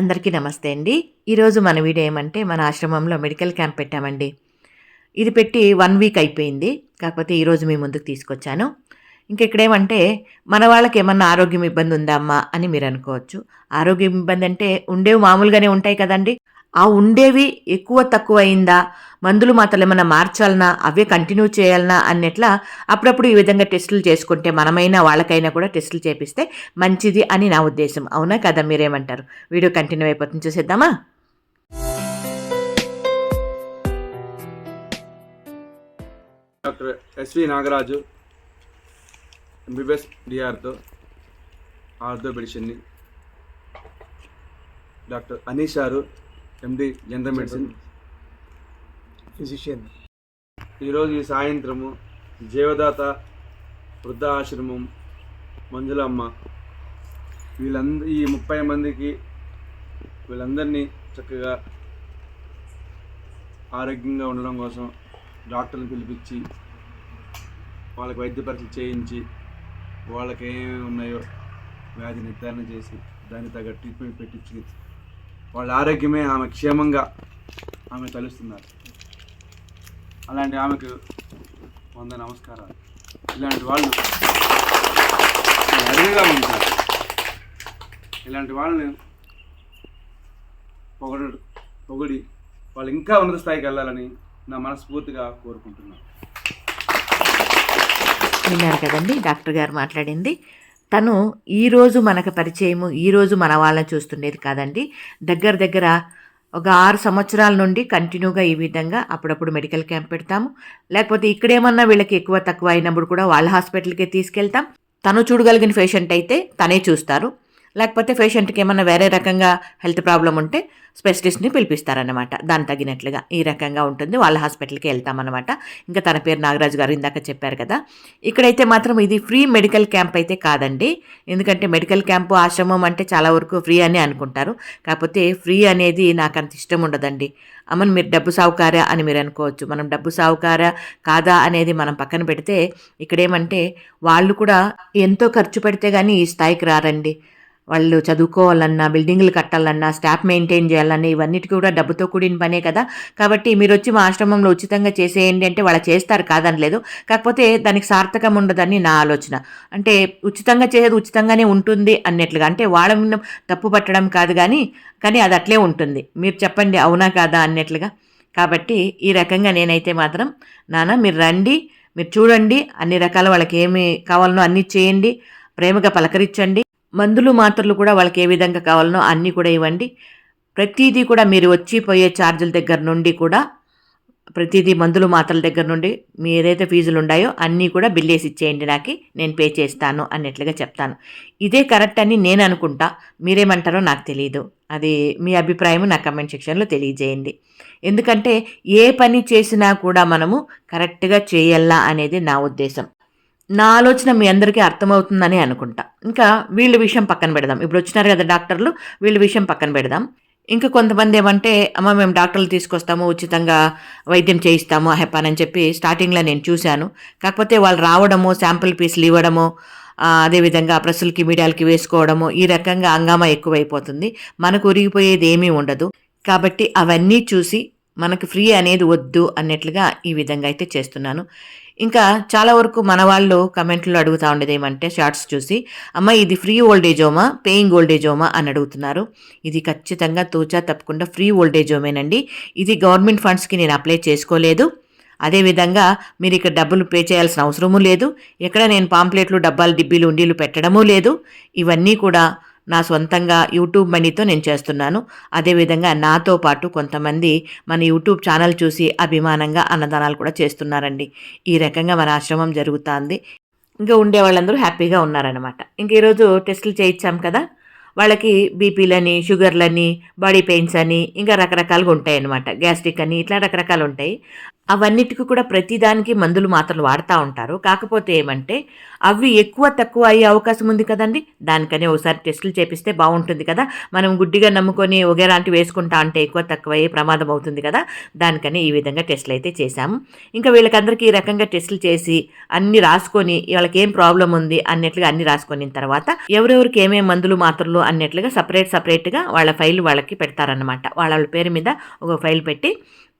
అందరికీ నమస్తే అండి. ఈరోజు మన వీడియో ఏమంటే మన ఆశ్రమంలో మెడికల్ క్యాంప్ పెట్టామండి. ఇది పెట్టి వన్ వీక్ అయిపోయింది. కాకపోతే ఈరోజు మీ ముందుకు తీసుకొచ్చాను. ఇంకెక్కడేమంటే మన వాళ్ళకి ఏమన్నా ఆరోగ్యం ఇబ్బంది ఉందా అమ్మా అని మీరు అనుకోవచ్చు. ఆరోగ్యం ఇబ్బంది అంటే ఉండేవి మామూలుగానే ఉంటాయి కదండి. ఆ ఉండేవి ఎక్కువ తక్కువ అయిందా మందులు మాత్రం ఏమైనా మార్చాలనా? అవే కంటిన్యూ చేయాలనా? అన్నట్లా అప్పుడప్పుడు ఈ విధంగా టెస్టులు చేసుకుంటే మనమైనా వాళ్ళకైనా కూడా టెస్టులు చేపిస్తే మంచిది అని నా ఉద్దేశం. అవునా కదా మీరేమంటారు? వీడియో కంటిన్యూ అయిపోతుంది. చూసేద్దామా? డాక్టర్ ఎస్వి నాగరాజు ఎంబీబీఎస్ డిఆర్తో ఆర్థోపెడిషన్ని డాక్టర్ అనీషారు ఎండి జనరల్ మెడిసిన్ ఫిజిషియన్ ఈరోజు ఈ సాయంత్రము జీవదాత వృద్ధ ఆశ్రమం మంజులమ్మ. వీళ్ళంద ఈ ముప్పై మందికి వీళ్ళందరినీ చక్కగా ఆరోగ్యంగా ఉండడం కోసం డాక్టర్ని పిలిపించి వాళ్ళకి వైద్య పరీక్షలు చేయించి వాళ్ళకి ఏమేమి ఉన్నాయో వ్యాధి నిర్ధారణ చేసి దానికి తగ్గ ట్రీట్మెంట్ పెట్టించి వాళ్ళ ఆరోగ్యమే ఆమె క్షేమంగా ఆమె తలుస్తున్నారు. అలాంటి ఆమెకు వంద నమస్కారాలు. ఇలాంటి వాళ్ళు అరుదుగా ఉంటారు. ఇలాంటి వాళ్ళని పొగడు పొగిడి వాళ్ళు ఇంకా ఉన్నత స్థాయికి వెళ్ళాలని నా మనస్ఫూర్తిగా కోరుకుంటున్నాను. విన్నారు కదండి డాక్టర్ గారు మాట్లాడింది. తను ఈరోజు మనకు పరిచయము ఈరోజు మన వాళ్ళని చూస్తుండేది కాదండి. దగ్గర దగ్గర ఒక ఆరు సంవత్సరాల నుండి కంటిన్యూగా ఈ విధంగా అప్పుడప్పుడు మెడికల్ క్యాంప్ పెడతాము. లేకపోతే ఇక్కడేమన్నా వీళ్ళకి ఎక్కువ తక్కువ అయినప్పుడు కూడా వాళ్ళ హాస్పిటల్కే తీసుకెళ్తాం. తను చూడగలిగిన పేషెంట్ అయితే తనే చూస్తారు. లేకపోతే పేషెంట్కి ఏమైనా వేరే రకంగా హెల్త్ ప్రాబ్లం ఉంటే స్పెషలిస్ట్ని పిలిపిస్తారనమాట దాని తగినట్లుగా ఈ రకంగా ఉంటుంది. వాళ్ళ హాస్పిటల్కి వెళ్తామన్నమాట. ఇంకా తన పేరు నాగరాజు గారు ఇందాక చెప్పారు కదా. ఇక్కడైతే మాత్రం ఇది ఫ్రీ మెడికల్ క్యాంప్ అయితే కాదండి. ఎందుకంటే మెడికల్ క్యాంపు ఆశ్రమం అంటే చాలా వరకు ఫ్రీ అని అనుకుంటారు. కాకపోతే ఫ్రీ అనేది నాకు అంత ఇష్టం ఉండదండి. అమ్మని మీరు డబ్బు సావుకారా అని మీరు అనుకోవచ్చు. మనం డబ్బు సావుకారా కాదా అనేది మనం పక్కన పెడితే ఇక్కడేమంటే వాళ్ళు కూడా ఎంతో ఖర్చు పెడితే కానీ ఈ స్థాయికి రారండి. వాళ్ళు చదువుకోవాలన్నా బిల్డింగ్లు కట్టాలన్నా స్టాఫ్ మెయింటైన్ చేయాలన్నా ఇవన్నిటికీ కూడా డబ్బుతో కూడిన పనే కదా. కాబట్టి మీరు వచ్చి మా ఆశ్రమంలో ఉచితంగా చేసేయండి అంటే వాళ్ళు చేస్తారు కాదనలేదు. కాకపోతే దానికి సార్థకం ఉండదని నా ఆలోచన. అంటే ఉచితంగా చేసేది ఉచితంగానే ఉంటుంది అన్నట్లుగా. అంటే వాళ్ళ తప్పు పట్టడం కాదు కానీ కానీ అది అట్లే ఉంటుంది. మీరు చెప్పండి అవునా కాదా అన్నట్లుగా. కాబట్టి ఈ రకంగా నేనైతే మాత్రం నాన్న మీరు రండి మీరు చూడండి అన్ని రకాల వాళ్ళకి ఏమి కావాలనో అన్నీ చేయండి ప్రేమగా పలకరించండి. మందులు మాత్రలు కూడా వాళ్ళకి ఏ విధంగా కావాలనో అన్నీ కూడా ఇవ్వండి. ప్రతిదీ కూడా మీరు వచ్చి పోయే ఛార్జీల దగ్గర నుండి కూడా ప్రతిదీ మందులు మాత్రల దగ్గర నుండి మీ ఏదైతే ఫీజులు ఉన్నాయో అన్నీ కూడా బిల్ వేసి ఇచ్చేయండి నాకు. నేను పే చేస్తాను అన్నట్లుగా చెప్తాను. ఇదే కరెక్ట్ అని నేను అనుకుంటా. మీరేమంటారో నాకు తెలియదు అది మీ అభిప్రాయం నా కమెంట్ సెక్షన్లో తెలియజేయండి. ఎందుకంటే ఏ పని చేసినా కూడా మనము కరెక్ట్గా చేయాలా అనేది నా ఉద్దేశం. నా ఆలోచన మీ అందరికీ అర్థమవుతుందని అనుకుంటా. ఇంకా వీళ్ళ విషయం పక్కన పెడదాం. ఇప్పుడు వచ్చినారు కదా డాక్టర్లు వీళ్ళ విషయం పక్కన పెడదాం. ఇంకా కొంతమంది ఏమంటే అమ్మ మేము డాక్టర్లు తీసుకొస్తాము ఉచితంగా వైద్యం చేయిస్తాము హెపాన్ అని చెప్పి స్టార్టింగ్లో నేను చూశాను. కాకపోతే వాళ్ళు రావడము శాంపుల్ పీసులు ఇవ్వడము అదేవిధంగా ప్రెస్సులకి మీడియాలకి వేసుకోవడము ఈ రకంగా హంగామా ఎక్కువైపోతుంది. మనకు ఉరిగిపోయేది ఏమీ ఉండదు. కాబట్టి అవన్నీ చూసి మనకు ఫ్రీ అనేది వద్దు అన్నట్లుగా ఈ విధంగా అయితే చేస్తున్నాను. ఇంకా చాలా వరకు మన వాళ్ళు కమెంట్లో అడుగుతూ ఉండేది ఏమంటే షార్ట్స్ చూసి అమ్మ ఇది ఫ్రీ ఓల్డేజ్ హోమా? పేయింగ్ ఓల్డేజ్ హోమా? అని అడుగుతున్నారు. ఇది ఖచ్చితంగా తూచా తప్పకుండా ఫ్రీ ఓల్డేజ్ హోమేనండి. ఇది గవర్నమెంట్ ఫండ్స్కి నేను అప్లై చేసుకోలేదు. అదేవిధంగా మీరు ఇక్కడ డబ్బులు పే చేయాల్సిన అవసరమూ లేదు. ఎక్కడ నేను పాంప్లెట్లు డబ్బాలు డిబ్బీలు ఉండీలు పెట్టడమూ లేదు. ఇవన్నీ కూడా నా సొంతంగా యూట్యూబ్ మనీతో నేను చేస్తున్నాను. అదేవిధంగా నాతో పాటు కొంతమంది మన యూట్యూబ్ ఛానల్ చూసి అభిమానంగా అన్నదానాలు కూడా చేస్తున్నారండి. ఈ రకంగా మన ఆశ్రమం జరుగుతుంది. ఇంకా ఉండే వాళ్ళందరూ హ్యాపీగా ఉన్నారనమాట ఇంక ఈరోజు టెస్టులు చేయించాం కదా. వాళ్ళకి బీపీలని షుగర్లని బాడీ పెయిన్స్ అని ఇంకా రకరకాలుగా ఉంటాయి అన్నమాట గ్యాస్ట్రిక్ అని ఇట్లా రకరకాలు ఉంటాయి. అవన్నిటికీ కూడా ప్రతిదానికి మందులు మాత్రలు వాడుతూ ఉంటారు. కాకపోతే ఏమంటే అవి ఎక్కువ తక్కువ అయ్యే అవకాశం ఉంది కదండి. దానికనే ఒకసారి టెస్టులు చేపిస్తే బాగుంటుంది కదా. మనం గుడ్డిగా నమ్ముకొని ఒకేలాంటి వేసుకుంటా అంటే ఎక్కువ తక్కువ అయ్యే ప్రమాదం అవుతుంది కదా. దానికనే ఈ విధంగా టెస్టులు అయితే చేశాము. ఇంకా వీళ్ళకందరికీ ఈ రకంగా టెస్టులు చేసి అన్ని రాసుకొని వాళ్ళకి ఏం ప్రాబ్లం ఉంది అన్నట్లుగా అన్ని రాసుకొని తర్వాత ఎవరెవరికి ఏమేమి మందులు మాత్రలు అన్నట్లుగా సపరేట్ సపరేట్గా వాళ్ళ ఫైల్ వాళ్ళకి పెడతారనమాట వాళ్ళ పేరు మీద ఒక ఫైల్ పెట్టి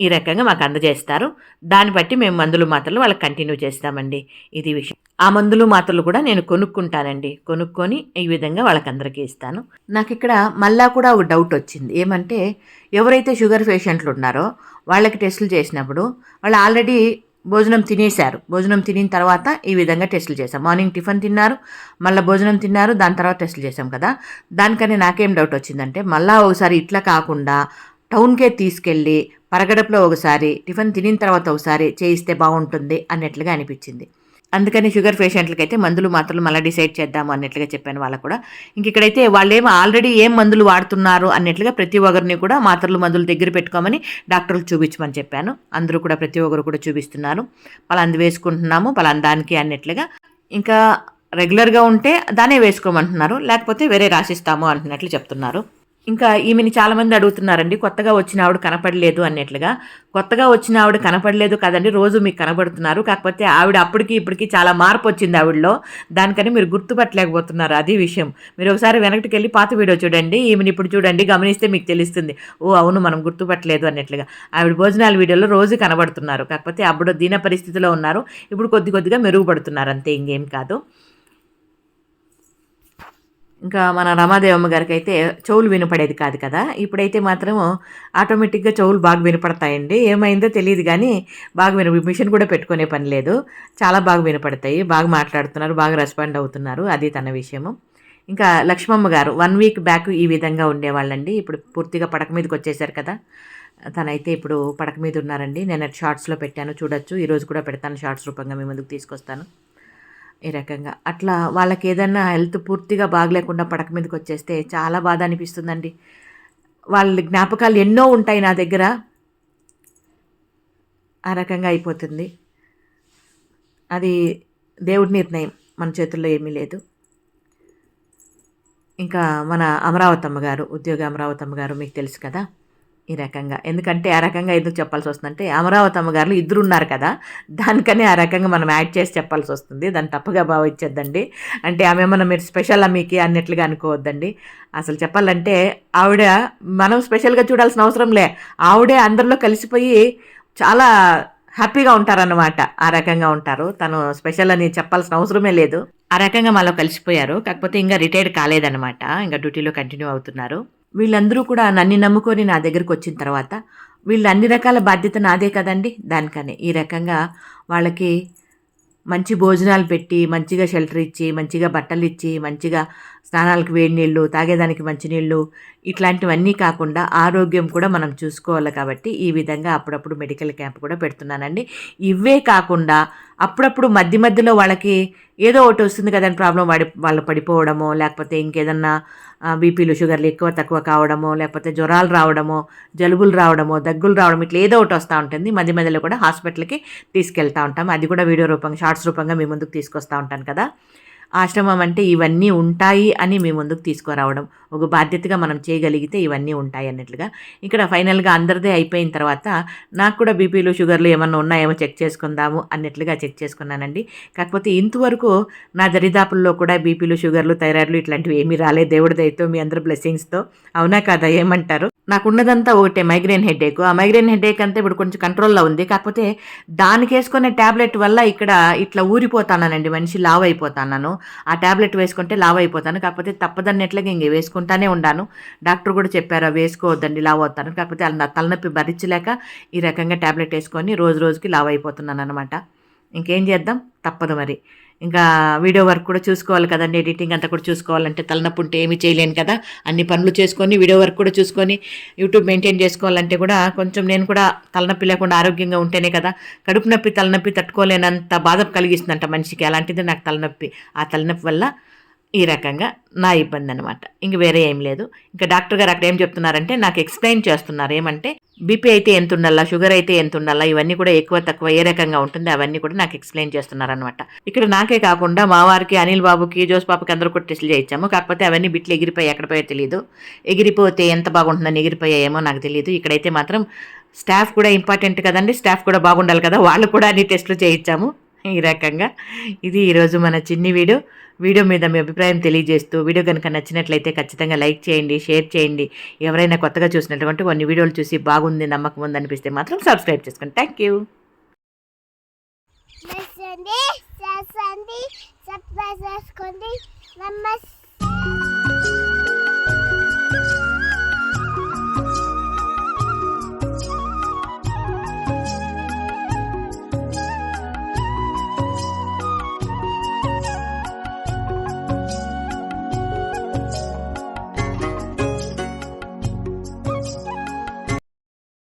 ఈ రకంగా మాకు అందజేస్తారు. దాన్ని బట్టి మేము మందులు మాత్రలు వాళ్ళకి కంటిన్యూ చేస్తామండి. ఇది విషయం. ఆ మందులు మాత్రలు కూడా నేను కొనుక్కుంటానండి. కొనుక్కొని ఈ విధంగా వాళ్ళకందరికీ ఇస్తాను. నాకు ఇక్కడ మళ్ళా కూడా ఒక డౌట్ వచ్చింది. ఏమంటే ఎవరైతే షుగర్ పేషెంట్లు ఉన్నారో వాళ్ళకి టెస్టులు చేసినప్పుడు వాళ్ళు ఆల్రెడీ భోజనం తినేశారు. భోజనం తినిన తర్వాత ఈ విధంగా టెస్టులు చేశాం మార్నింగ్ టిఫిన్ తిన్నారు మళ్ళీ భోజనం తిన్నారు దాని తర్వాత టెస్టులు చేశాం కదా. దానికని నాకేం డౌట్ వచ్చిందంటే మళ్ళీ ఒకసారి ఇట్లా కాకుండా టౌన్కే తీసుకెళ్ళి పరగడపులో ఒకసారి టిఫిన్ తినిన తర్వాత ఒకసారి చేయిస్తే బాగుంటుంది అన్నట్లుగా అనిపించింది. అందుకని షుగర్ పేషెంట్లకి అయితే మందులు మాత్రలు మళ్ళీ డిసైడ్ చేద్దాము అన్నట్లుగా చెప్పాను వాళ్ళకు కూడా. ఇంక ఇక్కడైతే వాళ్ళేమో ఆల్రెడీ ఏం మందులు వాడుతున్నారు అన్నట్లుగా ప్రతి ఒక్కరిని కూడా మాత్రలు మందులు దగ్గర పెట్టుకోమని డాక్టర్లు చూపించమని చెప్పాను. అందరూ కూడా ప్రతి ఒక్కరు కూడా చూపిస్తున్నారు. పలాంది వేసుకుంటున్నాము పలాందానికి అన్నట్లుగా. ఇంకా రెగ్యులర్గా ఉంటే దానే వేసుకోమంటున్నారు. లేకపోతే వేరే రాసిస్తాము అంటున్నట్లు చెప్తున్నారు. ఇంకా ఈమెని చాలామంది అడుగుతున్నారండి కొత్తగా వచ్చిన ఆవిడ కనపడలేదు అన్నట్లుగా. కొత్తగా వచ్చిన ఆవిడ కనపడలేదు కదండి రోజు మీకు కనబడుతున్నారు. కాకపోతే ఆవిడ అప్పటికి ఇప్పటికి చాలా మార్పు వచ్చింది ఆవిడలో. దానికని మీరు గుర్తుపట్టలేకపోతున్నారు అది విషయం. మీరు ఒకసారి వెనక్కి వెళ్ళి పాత వీడియో చూడండి. ఈమెను ఇప్పుడు చూడండి గమనిస్తే మీకు తెలుస్తుంది. ఓ అవును మనం గుర్తుపట్టలేదు అన్నట్లుగా. ఆవిడ భోజనాల వీడియోలో రోజు కనబడుతున్నారు. కాకపోతే అప్పుడు దీన పరిస్థితిలో ఉన్నారు. ఇప్పుడు కొద్ది కొద్దిగా మెరుగుపడుతున్నారు అంతే ఇంకేం కాదు. ఇంకా మన రమాదేవమ్మ గారికి అయితే చెవులు వినపడేది కాదు కదా. ఇప్పుడైతే మాత్రం ఆటోమేటిక్గా చెవులు బాగా వినపడతాయండి. ఏమైందో తెలియదు కానీ బాగా విన మిషన్ కూడా పెట్టుకునే పని లేదు. చాలా బాగా వినపడతాయి. బాగా మాట్లాడుతున్నారు. బాగా రెస్పాండ్ అవుతున్నారు. అది తన విషయము. ఇంకా లక్ష్మమ్మ గారు వన్ వీక్ బ్యాక్ ఈ విధంగా ఉండేవాళ్ళండి. ఇప్పుడు పూర్తిగా పడక మీదకి వచ్చేసారు కదా. తనైతే ఇప్పుడు పడక మీద ఉన్నారండి. నేను షార్ట్స్లో పెట్టాను. చూడొచ్చు. ఈరోజు కూడా పెడతాను. షార్ట్స్ రూపంగా మీ ముందుకు తీసుకొస్తాను. ఈ రకంగా. అట్లా వాళ్ళకి ఏదన్నా హెల్త్ పూర్తిగా బాగలేకుండా పడక మీదకి వచ్చేస్తే చాలా బాధ అనిపిస్తుందండి వాళ్ళ జ్ఞాపకాలు ఎన్నో ఉంటాయి నా దగ్గర. ఆ రకంగా అయిపోతుంది. అది దేవుడి నిర్ణయం. మన చేతుల్లో ఏమీ లేదు. ఇంకా మన అమరావతమ్మ గారు ఉద్యోగ అమరావతమ్మ గారు మీకు తెలుసు కదా? ఈ రకంగా. ఎందుకంటే ఆ రకంగా ఎందుకు చెప్పాల్సి వస్తుందంటే అమరావతి అమ్మగారులు ఇద్దరు ఉన్నారు కదా దానికనే ఆ రకంగా మనం యాడ్ చేసి చెప్పాల్సి వస్తుంది. దాన్ని తప్పుగా భావించద్దండి. అంటే ఆమె మనం మీరు స్పెషల్ మీకు అన్నట్లుగా అనుకోవద్దండి. అసలు చెప్పాలంటే ఆవిడ మనం స్పెషల్గా చూడాల్సిన అవసరం లే. ఆవిడే అందరిలో కలిసిపోయి చాలా హ్యాపీగా ఉంటారన్నమాట. ఆ రకంగా ఉంటారు. తను స్పెషల్ అని చెప్పాల్సిన అవసరమే లేదు. ఆ రకంగా మాలో కలిసిపోయారు. కాకపోతే ఇంకా రిటైర్డ్ కాలేదన్నమాట. ఇంకా డ్యూటీలో కంటిన్యూ అవుతున్నారు. వీళ్ళందరూ కూడా నన్ను నమ్ముకొని నా దగ్గరకు వచ్చిన తర్వాత వీళ్ళు అన్ని రకాల బాధ్యత నాదే కదండి? దానికనే. ఈ రకంగా వాళ్ళకి మంచి భోజనాలు పెట్టి మంచిగా షెల్టర్ ఇచ్చి మంచిగా బట్టలు ఇచ్చి మంచిగా స్నానాలకు వేడి నీళ్ళు తాగేదానికి మంచినీళ్ళు ఇట్లాంటివన్నీ కాకుండా ఆరోగ్యం కూడా మనం చూసుకోవాలి కాబట్టి ఈ విధంగా అప్పుడప్పుడు మెడికల్ క్యాంప్ కూడా పెడుతున్నానండి. ఇవే కాకుండా అప్పుడప్పుడు మధ్య మధ్యలో వాళ్ళకి ఏదో ఒకటి వస్తుంది కదండి ప్రాబ్లం వాడి వాళ్ళు పడిపోవడమో లేకపోతే ఇంకేదన్నా బీపీలు షుగర్లు ఎక్కువ తక్కువ కావడమో లేకపోతే జ్వరాలు రావడమో జలుబులు రావడమో దగ్గులు రావడం ఇట్లా ఏదో ఒకటి వస్తూ ఉంటుంది. మధ్య మధ్యలో కూడా హాస్పిటల్కి తీసుకెళ్తూ ఉంటాం. అది కూడా వీడియో రూపంగా షార్ట్స్ రూపంగా మీ ముందుకు తీసుకొస్తూ ఉంటాను కదా. ఆశ్రమం అంటే ఇవన్నీ ఉంటాయి అని మీ ముందుకు తీసుకురావడం. ఒక బాధ్యతగా మనం చేయగలిగితే ఇవన్నీ ఉంటాయి అన్నట్లుగా. ఇక్కడ ఫైనల్గా అందరిదే అయిపోయిన తర్వాత నాకు కూడా బీపీలు షుగర్లు ఏమన్నా ఉన్నాయేమో చెక్ చేసుకుందాము అన్నట్లుగా చెక్ చేసుకున్నానండి. కాకపోతే ఇంతవరకు నా దరిదాపుల్లో కూడా బీపీలు షుగర్లు థైరాయిడ్లు ఇట్లాంటివి ఏమీ రాలేదు. దేవుడి దయతో మీ అందరి బ్లెస్సింగ్స్తో. అవునా కాదా? ఏమంటారు? నాకున్నదంతా ఒకటే మైగ్రేన్ హెడేక్ ఆ మైగ్రేన్ హెడేక్ అంతా ఇప్పుడు కొంచెం కంట్రోల్లో ఉంది. కాకపోతే దానికి వేసుకునే ట్యాబ్లెట్ వల్ల ఇక్కడ ఇట్లా ఊరిపోతానండి మనిషి లావ్ అయిపోతాను ఆ ట్యాబ్లెట్ వేసుకుంటే లావ్ అయిపోతాను కాకపోతే తప్పదన్నట్లుగా ఇంక వేసుకుంటానే ఉన్నాను డాక్టర్ కూడా చెప్పారు వేసుకోవద్దండి లావ్ అవుతాను కాకపోతే అలా నా తలనొప్పి భరించలేక ఈ రకంగా ట్యాబ్లెట్ వేసుకొని రోజు రోజుకి లావ్ అయిపోతున్నాను అనమాట ఇంకేం చేద్దాం? తప్పదు మరి. ఇంకా వీడియో వర్క్ కూడా చూసుకోవాలి కదండి ఎడిటింగ్ అంతా కూడా చూసుకోవాలంటే తలనొప్పి ఉంటే ఏమీ చేయలేను కదా. అన్ని పనులు చేసుకొని వీడియో వర్క్ కూడా చూసుకొని యూట్యూబ్ మెయింటైన్ చేసుకోవాలంటే కూడా కొంచెం నేను కూడా తలనొప్పి లేకుండా ఆరోగ్యంగా ఉంటేనే కదా. కడుపు నొప్పి తలనొప్పి తట్టుకోలేనంత బాధ కలిగిస్తుందంట మనిషికి. అలాంటిది నాకు తలనొప్పి. ఆ తలనొప్పి వల్ల ఈ రకంగా నా ఇబ్బంది అనమాట ఇంక వేరే ఏం లేదు. ఇంకా డాక్టర్ గారు అక్కడ ఏం చెప్తున్నారంటే నాకు ఎక్స్ప్లెయిన్ చేస్తున్నారు. ఏమంటే బీపీ అయితే ఎంత ఉండాలా షుగర్ అయితే ఎంత ఉండాలా ఇవన్నీ కూడా ఎక్కువ తక్కువ ఏ రకంగా ఉంటుంది అవన్నీ కూడా నాకు ఎక్స్ప్లెయిన్ చేస్తున్నారనమాట ఇక్కడ నాకే కాకుండా మా వారికి అనిల్ బాబుకి జోస్ పాపకి అందరూ కూడా టెస్టులు చేయించాము. కాకపోతే అవన్నీ బిట్లు ఎగిరిపోయి ఎక్కడపోయో తెలియదు ఎగిరిపోతే ఎంత బాగుంటుందని ఎగిరిపోయాయేమో నాకు తెలియదు ఇక్కడైతే మాత్రం స్టాఫ్ కూడా ఇంపార్టెంట్ కదండి స్టాఫ్ కూడా బాగుండాలి కదా వాళ్ళు కూడా అన్ని టెస్టులు చేయించాము. ఈ రకంగా. ఇది ఈరోజు మన చిన్ని వీడియో. వీడియో మీద మీ అభిప్రాయం తెలియజేస్తూ వీడియో కనుక నచ్చినట్లయితే ఖచ్చితంగా లైక్ చేయండి షేర్ చేయండి. ఎవరైనా కొత్తగా చూసినటువంటి కొన్ని వీడియోలు చూసి బాగుంది నమ్మకం ఉంది అనిపిస్తే మాత్రం సబ్స్క్రైబ్ చేసుకోండి. థ్యాంక్ యూ నచ్చండి చేసుకోండి.